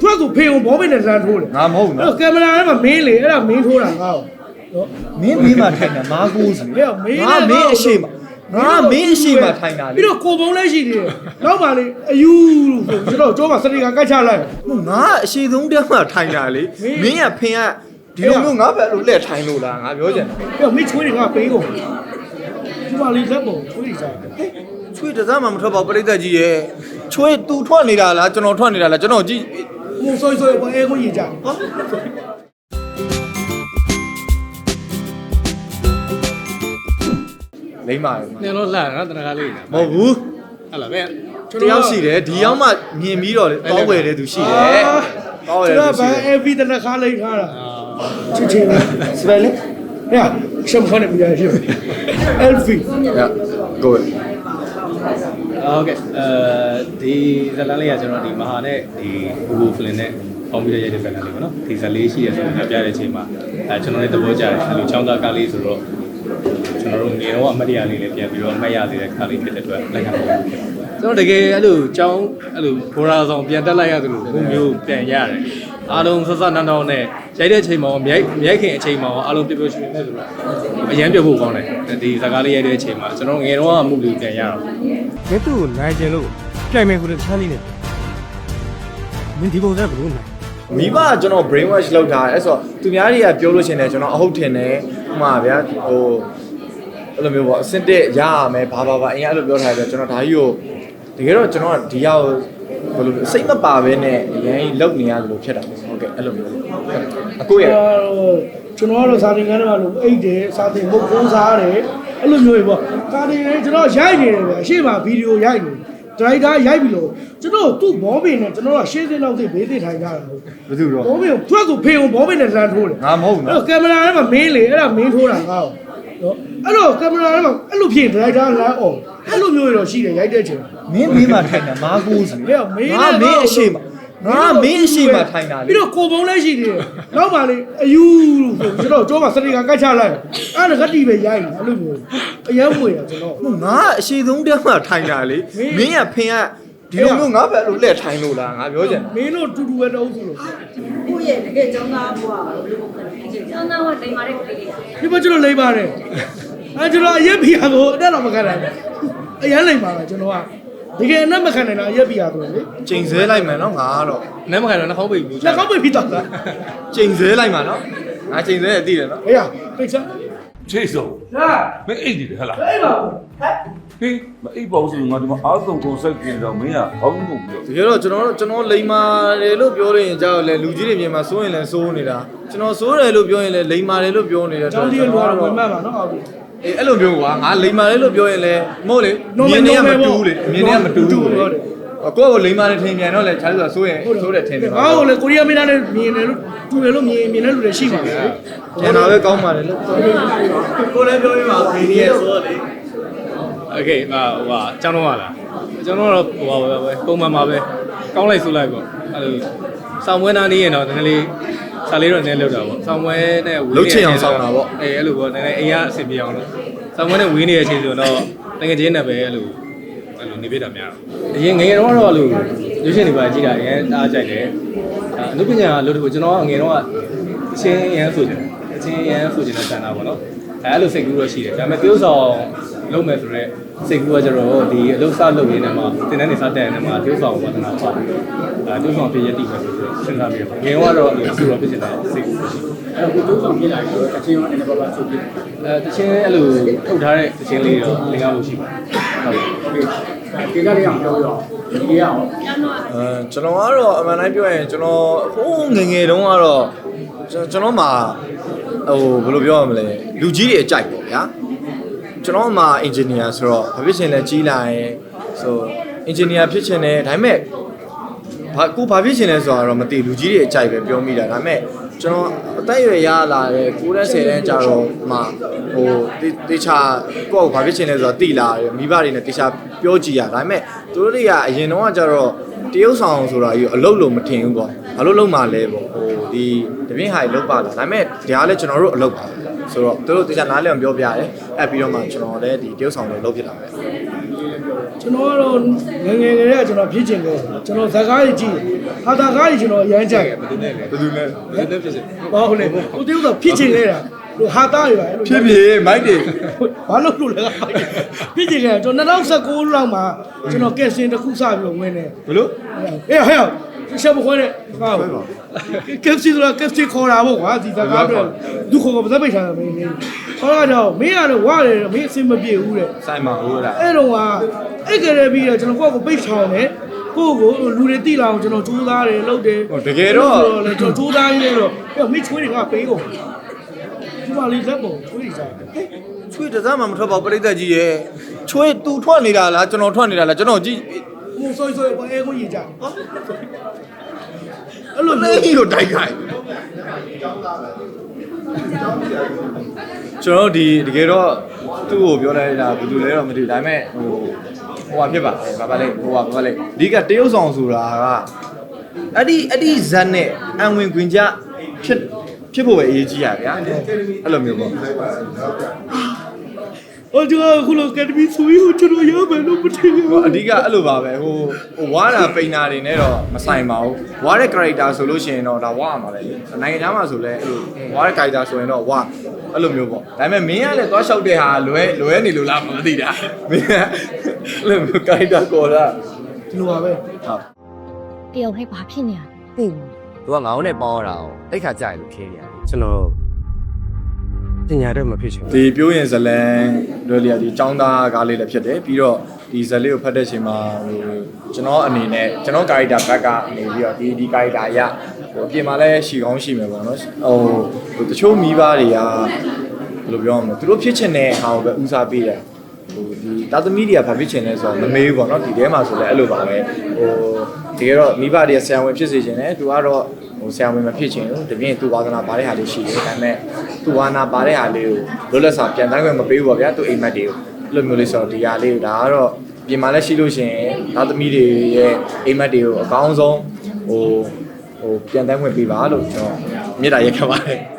သူကသူဖေကိုဘောပင်နဲ့လမ်းထိုးတယ်ငါမဟုတ်ဘူးအဲ့နော်တော့ကင်မရာထဲမှာမင်းလေအဲ့ဒါမင်းထိုးတာငါ့ကိုနော် မင်းမင်းမှာထိုင်တာမားကိုးစီဟဲ့မင်းငါမင်းအရှိမငါမင်းအရှိမထိုင်တာလေပြီးတော့ကိုပုံလည်းရှိသေးတယ်နောက်ပါလေအယူလို့ဆိုကျွန်တော်ကျောမှာစတိကကတ်ချလိုက် ငါအရှိဆုံးတည်းမှာထိုင်တာလေမင်းကဖင်ကဒီလိုမျိုးငါပဲလို့လက်ထိုင်လို့လားငါပြောချင်တယ်ပြီးတော့မိချွေးတွေကပေးကုန်ဒီမှာလေးလက်ပုံချွေးတွေစားတယ်ချွေးတစ်စားမှမထွက်ပါဘူးပြိတ္တကြီးရဲ့ချွေး तू ထွက်နေတာလားကျွန်တော်ထွက်နေတာလားကျွန်တော်ကြည့် ဟိုဆိုဆိုဘအဲကိုရေးကြလိမ့်ပါလေနင်တော့လှန်နော်တနခါလေးမဟုတ်ဘူးဟုတ်လားဗျတယောက်ရှိတယ်ဒီရောက်မှမြင်ပြီးတော့လေတောင်းဝယ်တဲ့သူရှိတယ်တောင်းဝယ်ကျွန်တဲ့တော်သူဗရှိန်တယ် AV တနခါလိမ့်ထားတာအာချစ်ချင်းစပယ်လေဟဲ့ရှမ်ခွန်နဲ့ပြရရှိ LV ကို ဟုတ်ကဲ့အဲဒီဇလန်လေးကကျွန်တော်ဒီမဟာနဲ့ဒီဘူဘူဖလင်နဲ့ပေါင်းပြီးရတဲ့ဇလန်လေးပေါ့နော်ဒီဇလေးရှိရဆိုတော့ပြတဲ့အချိန်မှာအဲကျွန်တော်လည်းသဘောကျတယ်အဲလိုချောင်းသားကားလေးဆိုတော့ကျွန်တော်တို့ငယ်တော့အမတ်တရားလေးလည်းပြန်ပြီးတော့မှတ်ရသေးတဲ့ကားလေးဖြစ်တဲ့အတွက်လက်ခံပါကျွန်တော်တကယ်အဲ့လိုចောင်းအဲ့လိုဘောရာဆောင်ပြန်တက်လိုက်ရသလိုဘုမျိုးပြန်ရတယ် အားလုံးဆက်ဆက်နန်းတောင်းနဲ့ရိုက်တဲ့အချိန်မှာမြိုက်မြိုက်ခင်အချိန်မှာအားလုံးပြပြရွှင်နေဆိုတော့အရန်ပြဖို့ကောင်းတယ်ဒီဇာကားလေးရိုက်တဲ့အချိန်မှာကျွန်တော်ငယ်တော့အမှုလေးပြန်ရတော့မင်းသူ့ကိုနိုင်ကျင်လို့ပြိုင်မယ်ဆိုတဲ့ချမ်းလေးနဲ့မင်းဒီပုံစံဘယ်လိုနိုင်မိဘကကျွန်တော် brain wash လုပ်ထားတယ်အဲ့ဆိုသူများတွေကပြောလို့ရှိရင်လည်းကျွန်တော်အဟုတ်ထင်တယ်ဥပမာဗျာဟိုအဲ့လိုမျိုးပေါ့အစစ်တက်ရရမယ်ဘာဘာဘာအရင်အဲ့လိုပြောထားတယ်ကျွန်တော်ဒါကြီးကိုတကယ်တော့ကျွန်တော်ကဒီရောက် ဘယ်လိုစိတ်မပါဘဲနဲ့အရင်လောက်နေရတယ်လို့ဖြစ်တာပေါ့ဟုတ်ကဲ့အဲ့လိုမျိုးအကိုရဲ့ကျွန်တော်ကတော့စာသင်ခန်းထဲမှာလို့အိတ်တယ်စာသင်ဖို့ပုံးစားတယ်အဲ့လိုမျိုးပဲပေါ့စာသင်တယ်ကျွန်တော်ရိုက်နေတယ်ပဲအရှိမဗီဒီယိုရိုက်နေဒရိုက်တာရိုက်ပြီးလို့ကျွန်တော်သူ့ဘောပင်နဲ့ကျွန်တော်ကရှင်းစင်းလောက်သိဘေးသိထိုင်ကြတာဟုတ်ဘယ်သူတော့ဘောပင်ကိုသူကသူဖေကိုဘောပင်နဲ့လမ်းထိုးတယ်ငါမဟုတ်ဘူးအဲ့နော်တော့ကင်မရာထဲမှာမင်းလေအဲ့ဒါမင်းထိုးတာငါ့ကိုနော်အဲ့တော့ကင်မရာထဲမှာအဲ့လိုဖြစ်ဒရိုက်တာလမ်းအောင်အဲ့လိုမျိုးတော့ရှိတယ်ရိုက်တဲ့ချိန် မင်းမင်းမှာထိုင်တာမားကိုးစီဟဲ့မင်းငါမင်းအရှိမငါမင်းအရှိမထိုင်တာလေပြီးတော့ကိုပုံလည်းရှိသေးတယ်နောက်ပါလေအယူလို့ဆိုကျွန်တော်ကျောမှာစတိကကတ်ချလိုက်အဲ့ဒါကတိပဲရိုက်တယ်အဲ့လိုမျိုးအရန်မွေတာကျွန်တော်ဟိုငါအရှိဆုံးတည်းမှာထိုင်တာလေမင်းကဖင်ကဒီလိုမျိုးငါပဲလို့လက်ထိုင်လို့လားငါပြောချင်တယ်မင်းတို့တူတူပဲတော့ဆိုလို့ကိုယ့်ရဲ့တကယ်ကျောင်းသားဘဝကိုဘယ်လိုပုံစံဖြစ်ချင်ကျောင်းသားကတိမ်မာတဲ့ကလေးတွေဒီမှာကျွန်တော်လိမ့်ပါတယ်အဲကျွန်တော်အရက်ပြရဆိုအဲ့ဒါတော့မခံနိုင်ဘူးအရန်လိမ့်ပါလားကျွန်တော်က တကယ်အနက်မခံနိုင်တာအရက်ပြရဆိုလေချိန်ဆဲလိုက်မယ်နော်ငါကတော့နမ်းမခံတော့နှာခေါင်းပိတ်ပြီးလက်ကောက်ပိတ်ပြီးတော့လားချိန်ဆဲလိုက်မှာနော်ငါချိန်ဆဲရသိတယ်နော်ဟေးရပိတ်ချာချေစုံလာမင်းအိတ်နေတယ်ဟဲ့လားအဲ့ပါဟေးမအိတ်ပေါ့ဆိုငါဒီမှာအားဆုံးကိုစိတ်ကျင်တော့မင်းကဘောင်းကုန်ပြီးတကယ်တော့ကျွန်တော်တို့ကျွန်တော်လိမ္မာတယ်လို့ပြောလို့ရင်ကြောက်လေလူကြီးတွေပြင်မှာစိုးရင်လည်းစိုးနေတာကျွန်တော်စိုးတယ်လို့ပြောရင်လည်းလိမ္မာတယ်လို့ပြောနေတဲ့ကျောင်းကြီးလောတော့ဝင်မှတ်ပါနော်ဟုတ်ပြီ အေးအဲ့လိုမျိုးကွာငါလိမ္မာတယ်လို့ပြောရင်လည်းမဟုတ်လေ No, မြင်နေရမ no, no, တူဘူးလေမြင်နေရမတူဘူး ဟုတ် လေ တယ် အကိုကလိမ္မာတယ်ထင်ပြန်တော့လေခြားလို့ဆိုစိုးရင်စိုးတယ်ထင်တယ် ငါ့ကိုလေကိုရီးယားမင်းသားနဲ့မြင်တယ်လို့တူတယ်လို့မြင်မြင်တဲ့လူတွေရှိပါလေ ကျန်တာပဲကောင်းပါလေလို့ကိုလည်းပြောပြပါဦးဒီရဲ့ဆိုတော့လေ โอเคဟာဟိုဟာကျောင်းတော့ဟာလားကျောင်းတော့ဟိုဟာပဲပဲပုံမှန်ပါပဲကောင်းလိုက်ဆိုလိုက်ပေါ့အဲ့လိုဆောင်းဝဲနာနေရင်တော့နည်းနည်းလေး စာလေးတော့နည်းလောက်တာပေါ့ဆောင်းဝဲနဲ့ဝေးအေးအဲ့လိုပေါ့နည်းနည်းအိမ်ကအဆင်ပြေအောင်လို့ဆောင်းဝဲနဲ့ဝေးနေတဲ့အချိန်ဆိုတော့တကယ်ချင်းနဲ့ပဲအဲ့လိုအဲ့လိုနေပြတာများတော့အရင်ငယ်တော့တော့အဲ့လိုရွှေရှင်တွေပါကြည့်တာရမ်းအားကြိုက်တယ်အနုပညာလို့တခုကျွန်တော်ငယ်တော့အချင်းရမ်းဆိုကြတယ်အချင်းရမ်းဆိုကြတဲ့ဆန္ဒပေါ့နော်အဲ့လိုစိတ်ကူးတော့ရှိတယ်ဒါပေမဲ့ပြုဆောင် လုပ်မယ်ဆိုတော့စိတ်ကူးကကျတော့ဒီအလုပ်စလုပ်ရင်းနဲ့မှတင်တဲ့နေစားတဲ့နေမှာပြုဆောင်ဝါသနာပေါ့အဲပြုဆောင်ဖြစ်ရတိပဲဆိုတော့စဉ်းစားပြီးတော့ငယ်တော့အဲ့လိုဆူတော့ဖြစ်နေတာစိတ်ကူးရှိအဲ့တော့ကိုပြုဆောင်ပြလိုက်တော့အချင်းရောအနေနဲ့ပါပါဆိုပြီးအဲတချင်းအဲ့လိုထုတ်ထားတဲ့တချင်းလေးတော့လင်ကားလို့ရှိပါတယ်ဟုတ်ကဲ့အဲကျွန်တော်ကတော့အမှန်တိုင်းပြောရင်ကျွန်တော်ဟိုးငယ်ငယ်တုန်းကတော့ကျွန်ကျွန်တော်မှာဟိုဘယ်လိုပြောရမလဲလူကြီးတွေအကြိုက်ပေါ့ဗျာ ကျွန်တော်မှာ engineer ဆိုတော့ဘာဖြစ်ချင်လဲကြီးလာရင်ဆို engineer ဖြစ်ချင်တယ်ဒါပေမဲ့ဘာကိုဘာဖြစ်ချင်လဲဆိုတာတော့မသိလူကြီးတွေအကြိုက်ပဲပြောမိတာဒါပေမဲ့ကျွန်တော်အသက်အရွယ်ရလာတယ်9နဲ့10တန်းကြာတော့မှဟိုတေတေချာကိုယ့်ကိုဘာဖြစ်ချင်လဲဆိုတာသိလာတယ်မိဘတွေနဲ့တေချာပြောကြည့်ရဒါပေမဲ့သူတို့တွေကအရင်တော့ကကြတော့ တရုပ်ဆောင်ဆိုတာကြီးအလုပ်လို့မထင်ဘူးပေါ့ဘာလို့လုပ်မှလဲပေါ့ဟိုဒီတပြင်းဟာကြီးလုပ်ပါလားဒါပေမဲ့ဒါကလည်းကျွန်တော်တို့အလုပ်ပါဆိုတော့သူတို့တေချာနားလည်အောင်ပြောပြရတယ်အဲ့ပြီးတော့မှကျွန်တော်လည်းဒီတရုပ်ဆောင်လို့လုပ်ဖြစ်တာပဲလေးလည်းပြောတယ်ကျွန်တော်ကတော့ငယ်ငယ်ကလေးကကျွန်တော်ဖြစ်ချင်ခဲ့တယ်ကျွန်တော်ဇာကားကြီးကြည့်ဟာတာကားကြီးကျွန်တော်အရမ်းကြိုက်တယ်ဘယ်သူနဲ့လဲဘယ်သူလဲဘယ်သူဖြစ်စေဘာဟုတ်လဲကိုတိဥဆိုဖြစ်ချင်ခဲ့တာ ဟိုဟာတာရပါအဲ့လိုဖြစ်ဖြစ်မိုက်တယ်ဘာလို့လို့လဲဖြစ်ချင်ခဲ့ကျွန်တော်2019လောက်မှာကျွန်တော်ကက်စင်တစ်ခုစပြီးတော့ဝင်နေဘယ်လိုအေးဟဲ့ရှက်မခွဲနဲ့ဟာကက်စင်ဆိုတာကက်စင်ခေါ်တာပေါ့ကွာဒီဇာကားတော့ဒုက္ခကပသက်ပိတ်ထားတာမင်းနေခေါ်တော့မင်းကတော့ဝရတယ်မင်းအဆင်မပြေဘူးတဲ့ဆိုင်မှာဟုတ်လားအဲ့တော့ကအဲ့ကြရပြီးတော့ကျွန်တော်ကိုယ့်ကိုပိတ်ချောင်းတယ်ကိုယ့်ကိုလူတွေတိလာအောင်ကျွန်တော်ကြိုးစားတယ်လုပ်တယ်ဟိုတကယ်တော့လေကျွန်တော်ကြိုးစားရင်းနဲ့တော့အဲ့မိချွေးတွေကပေးကုန် ဒီမှာလေးလက်ပုံချွေးတွေစားတယ်ချွေးတစ်စမ်းမှမထွက်ပါဘူးပြိသက်ကြီးရဲ့ချွေး तू ထွက်နေတာလားကျွန်တော်ထွက်နေတာလားကျွန်တော်ကြည့်ဟိုဆိုဆိုအဲကိုရေးကြအဲ့လိုလေမျိုးကြီးလို့တိုက်ခိုင်းကျွန်တော်ဒီတကယ်တော့သူ့ကိုပြောလိုက်တာဘယ်သူလဲတော့မသိဘူးဒါပေမဲ့ဟိုဟိုဟာဖြစ်ပါတယ်ဘာပါလဲဟိုဟာဘာပါလဲဒီကတရုတ်ဆောင်ဆိုတာကအဲ့ဒီအဲ့ဒီဇန်နဲ့အံဝင်ခွင်ကြဖြစ် ဖြစ်ဖို့ပဲအရေးကြီးရဗျာအဲ့လိုမျိုးပေါ့ဟိုကျွန်တော်ခုလိုကက်ဒမီဆိုရင်ကျွန်တော်ရမယ်လို့မထင်ဘူးဟိုအဓိကအဲ့လိုပါပဲဟိုဟိုဝါတာပိန်နာတွေနဲ့တော့မဆိုင်ပါဘူးဝါတဲ့ character ဆိုလို့ရှိရင်တော့ဒါဝါရမှာပဲလေနိုင်ငံသားမှာဆိုလဲအဲ့လိုဝါတဲ့ character ဆိုရင်တော့ဝါအဲ့လိုမျိုးပေါ့ဒါပေမဲ့မင်းကလည်းသွားလျှောက်တဲ့ဟာလွဲလွဲနေလို့လားမသိတာမင်းကအဲ့လိုမျိုး character ကော်တာဒီလိုပါပဲဟုတ်တယောက်ให้ဘာဖြစ်နေရလဲသိဘူး သူကငါ့နဲ့ပေါင်းရတာအောင်တိတ်ခါကြရလို့ခင်းနေရတယ်ကျွန်တော်ပညာတော့မဖြစ်ချင်ဘူးဒီပြိုးရင်ဇလန်တို့လျာဒီចောင်းသားကားလေးလည်းဖြစ်တယ်ပြီးတော့ဒီဇလေးကိုဖတ်တဲ့ချိန်မှာဟိုကျွန်တော်အနေနဲ့ကျွန်တော် character ဘက်ကနေပြီးတော့ဒီဒီ character ရဟိုအပြင်မှာလည်းရှီကောင်းရှိမယ်ပေါ့နော်ဟိုဟိုတချို့မိဘတွေကဘယ်လိုပြောရမလဲသူတို့ဖြစ်ချင်တဲ့ဟာကိုပဲဦးစားပေးတယ် ဟိုဒီတာသမီတွေကဘာဖြစ်ချင်လဲဆိုတော့မမေးဘူးပေါ့နော်ဒီထဲမှာဆိုလည်းအဲ့လိုပါပဲဟိုတကယ်တော့မိဘတွေကဆံဝင်ဖြစ်စေချင်တယ်သူကတော့ဟိုဆံဝင်မဖြစ်ချင်ဘူးတပြင်းသူဝါသနာပါတဲ့ဟာလေးရှိတယ်ဒါပေမဲ့သူဝါနာပါတဲ့ဟာလေးကိုလွတ်လပ်စွာပြန်တိုင်းခွင့်မပေးဘူးပေါ့ဗျာသူအိမ်မက်တွေကိုအဲ့လိုမျိုးလေးဆိုတော့ဒီဟာလေးကိုဒါကတော့ပြင်မာလည်းရှိလို့ရှိရင်သားသမီးတွေရဲ့အိမ်မက်တွေကိုအကောင်းဆုံးဟိုဟိုပြန်တိုင်းခွင့်ပေးပါလို့ကျွန်တော်မေတ္တာရက်ခံပါတယ်